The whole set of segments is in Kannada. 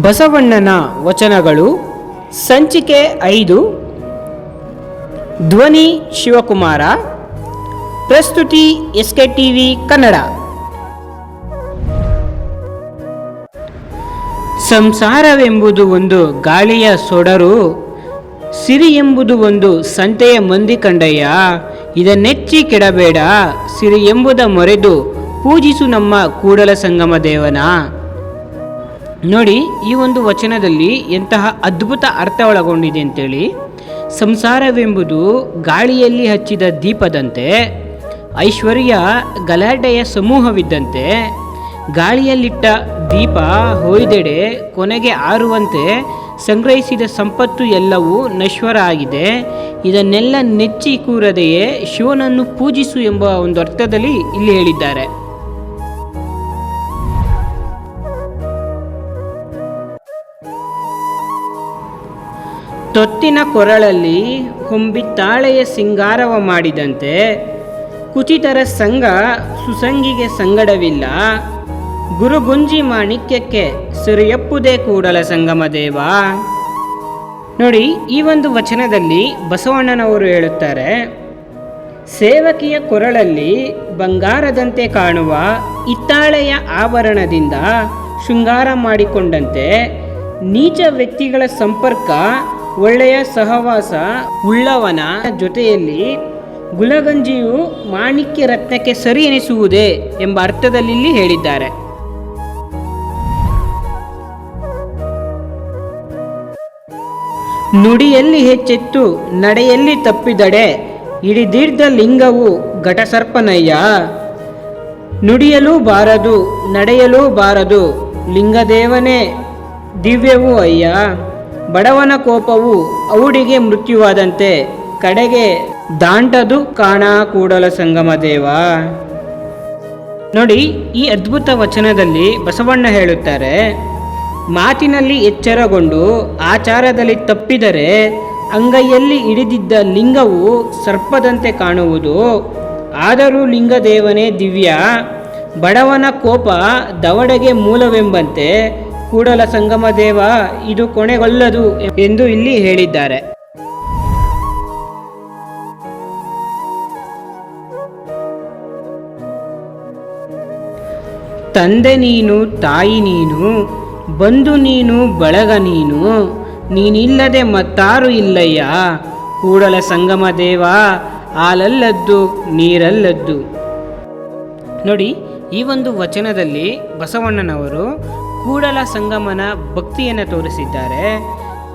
ಬಸವಣ್ಣನ ವಚನಗಳು, ಸಂಚಿಕೆ ಐದು, ಧ್ವನಿ ಶಿವಕುಮಾರ, ಪ್ರಸ್ತುತಿ ಎಸ್ಕೆ ಟಿವಿ ಕನ್ನಡ. ಸಂಸಾರವೆಂಬುದು ಒಂದು ಗಾಳಿಯ ಸೊಡರು, ಸಿರಿ ಎಂಬುದು ಒಂದು ಸಂತೆಯ ಮಂದಿ ಕಂಡಯ್ಯ, ಇದನ್ನೆಚ್ಚಿ ಕೆಡಬೇಡ, ಸಿರಿ ಎಂಬುದ ಮೊರೆದು ಪೂಜಿಸು ನಮ್ಮ ಕೂಡಲ ಸಂಗಮ ದೇವನ. ನೋಡಿ, ಈ ಒಂದು ವಚನದಲ್ಲಿ ಎಂತಹ ಅದ್ಭುತ ಅರ್ಥ ಒಳಗೊಂಡಿದೆ ಅಂತೇಳಿ. ಸಂಸಾರವೆಂಬುದು ಗಾಳಿಯಲ್ಲಿ ಹಚ್ಚಿದ ದೀಪದಂತೆ, ಐಶ್ವರ್ಯ ಗಲಾಟೆಯ ಸಮೂಹವಿದ್ದಂತೆ, ಗಾಳಿಯಲ್ಲಿಟ್ಟ ದೀಪ ಹೊಯ್ದೆಡೆ ಕೊನೆಗೆ ಆರುವಂತೆ ಸಂಗ್ರಹಿಸಿದ ಸಂಪತ್ತು ಎಲ್ಲವೂ ನಶ್ವರ ಆಗಿದೆ ಇದನ್ನೆಲ್ಲ ನೆಚ್ಚಿ ಕೂರದೆಯೇ ಶಿವನನ್ನು ಪೂಜಿಸು ಎಂಬ ಒಂದು ಅರ್ಥದಲ್ಲಿ ಇಲ್ಲಿ ಹೇಳಿದ್ದಾರೆ. ತೊತ್ತಿನ ಕೊರಳಲ್ಲಿ ಹೊಂಬಿತ್ತಾಳೆಯ ಸಿಂಗಾರವ ಮಾಡಿದಂತೆ ಕುಚಿತರ ಸಂಘ ಸುಸಂಗಿಗೆ ಸಂಗಡವಿಲ್ಲ. ಗುರುಗುಂಜಿ ಮಾಣಿಕ್ಯಕ್ಕೆ ಸರಿಯಪ್ಪುದೇ ಕೂಡಲ ಸಂಗಮ ದೇವ. ನೋಡಿ, ಈ ಒಂದು ವಚನದಲ್ಲಿ ಬಸವಣ್ಣನವರು ಹೇಳುತ್ತಾರೆ, ಸೇವಕಿಯ ಕೊರಳಲ್ಲಿ ಬಂಗಾರದಂತೆ ಕಾಣುವ ಇತ್ತಾಳೆಯ ಆಭರಣದಿಂದ ಶೃಂಗಾರ ಮಾಡಿಕೊಂಡಂತೆ ನೀಚ ವ್ಯಕ್ತಿಗಳ ಸಂಪರ್ಕ ಒಳ್ಳೆಯ ಸಹವಾಸ ಉಳ್ಳವನ ಜೊತೆಯಲ್ಲಿ ಗುಲಗಂಜಿಯು ಮಾಣಿಕ್ಯ ರತ್ನಕ್ಕೆ ಸರಿ ಎನಿಸುವುದೇ ಎಂಬ ಅರ್ಥದಲ್ಲಿ ಇಲ್ಲಿ ಹೇಳಿದ್ದಾರೆ. ನುಡಿಯಲ್ಲಿ ಹೆಚ್ಚೆತ್ತು, ನಡೆಯಲ್ಲಿ ತಪ್ಪಿದಡೆ ಹಿಡಿದಿಡ್ದ ಲಿಂಗವು ಘಟಸರ್ಪನಯ್ಯ. ನುಡಿಯಲೂ ಬಾರದು, ನಡೆಯಲೂ ಬಾರದು, ಲಿಂಗದೇವನೇ ದಿವ್ಯವೂ ಅಯ್ಯ. ಬಡವನ ಕೋಪವು ಔಡಿಗೆ ಮೃತ್ಯುವಾದಂತೆ ಕಡೆಗೆ ದಾಂಡದು ಕಾಣ ಕೂಡಲ ಸಂಗಮ ದೇವ. ನೋಡಿ, ಈ ಅದ್ಭುತ ವಚನದಲ್ಲಿ ಬಸವಣ್ಣ ಹೇಳುತ್ತಾರೆ, ಮಾತಿನಲ್ಲಿ ಎಚ್ಚರಗೊಂಡು ಆಚಾರದಲ್ಲಿ ತಪ್ಪಿದರೆ ಅಂಗೈಯಲ್ಲಿ ಹಿಡಿದಿದ್ದ ಲಿಂಗವು ಸರ್ಪದಂತೆ ಕಾಣುವುದು. ಆದರೂ ಲಿಂಗದೇವನೇ ದಿವ್ಯ, ಬಡವನ ಕೋಪ ದವಡೆಗೆ ಮೂಲವೆಂಬಂತೆ ಕೂಡಲ ಸಂಗಮ ದೇವ, ಇದು ಕೊನೆಗೊಲ್ಲದು ಎಂದು ಇಲ್ಲಿ ಹೇಳಿದ್ದಾರೆ. ತಂದೆ ನೀನು, ತಾಯಿ ನೀನು, ಬಂಧು ನೀನು, ಬಳಗ ನೀನು, ನೀನಿಲ್ಲದೆ ಮತ್ತಾರು ಇಲ್ಲಯ್ಯ. ಕೂಡಲ ಸಂಗಮ ದೇವ, ಹಾಲಲ್ಲದ್ದು, ನೀರಲ್ಲದ್ದು. ನೋಡಿ, ಈ ಒಂದು ವಚನದಲ್ಲಿ ಬಸವಣ್ಣನವರು ಕೂಡಲ ಸಂಗಮನ ಭಕ್ತಿಯನ್ನು ತೋರಿಸಿದ್ದಾರೆ.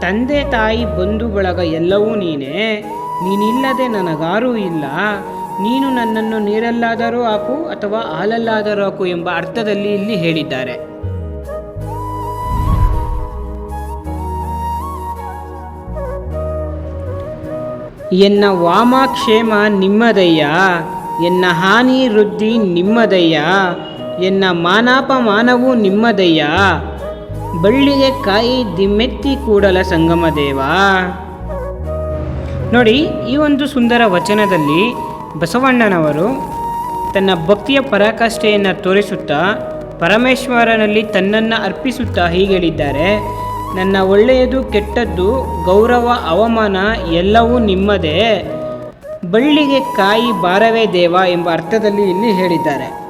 ತಂದೆ ತಾಯಿ ಬಂಧು ಬಳಗ ಎಲ್ಲವೂ ನೀನೇ. ನೀನಿಲ್ಲದೆ ನನಗಾರೂ ಇಲ್ಲ. ನೀನು ನನ್ನನ್ನು ನೀರಲ್ಲಾದರೂ ಹಾಕು ಅಥವಾ ಹಾಲಲ್ಲಾದರೂ ಹಾಕು ಎಂಬ ಅರ್ಥದಲ್ಲಿ ಇಲ್ಲಿ ಹೇಳಿದ್ದಾರೆ. ಎನ್ನ ವಾಮಕ್ಷೇಮ ನಿಮ್ಮದಯ್ಯ, ಎನ್ನ ಹಾನಿ ವೃದ್ಧಿ ನಿಮ್ಮದಯ್ಯ ಎನ್ನ ಮಾನಾಪಮಾನವೂ ನಿಮ್ಮದಯ್ಯ? ಬಳ್ಳಿಗೆ ಕಾಯಿ ದಿಮ್ಮೆತ್ತಿ ಕೂಡಲ ಸಂಗಮ ದೇವ ನೋಡಿ, ಈ ಒಂದು ಸುಂದರ ವಚನದಲ್ಲಿ ಬಸವಣ್ಣನವರು ತನ್ನ ಭಕ್ತಿಯ ಪರಾಕಾಷ್ಠೆಯನ್ನು ತೋರಿಸುತ್ತಾ ಪರಮೇಶ್ವರನಲ್ಲಿ ತನ್ನನ್ನು ಅರ್ಪಿಸುತ್ತಾ ಹೀಗೆ ಹೇಳಿದ್ದಾರೆ ನನ್ನ ಒಳ್ಳೆಯದು ಕೆಟ್ಟದ್ದು, ಗೌರವ, ಅವಮಾನ ಎಲ್ಲವೂ ನಿಮ್ಮದೇ. ಬಳ್ಳಿಗೆ ಕಾಯಿ ಬಾರವೇ ದೇವ ಎಂಬ ಅರ್ಥದಲ್ಲಿ ಇಲ್ಲಿ ಹೇಳಿದ್ದಾರೆ.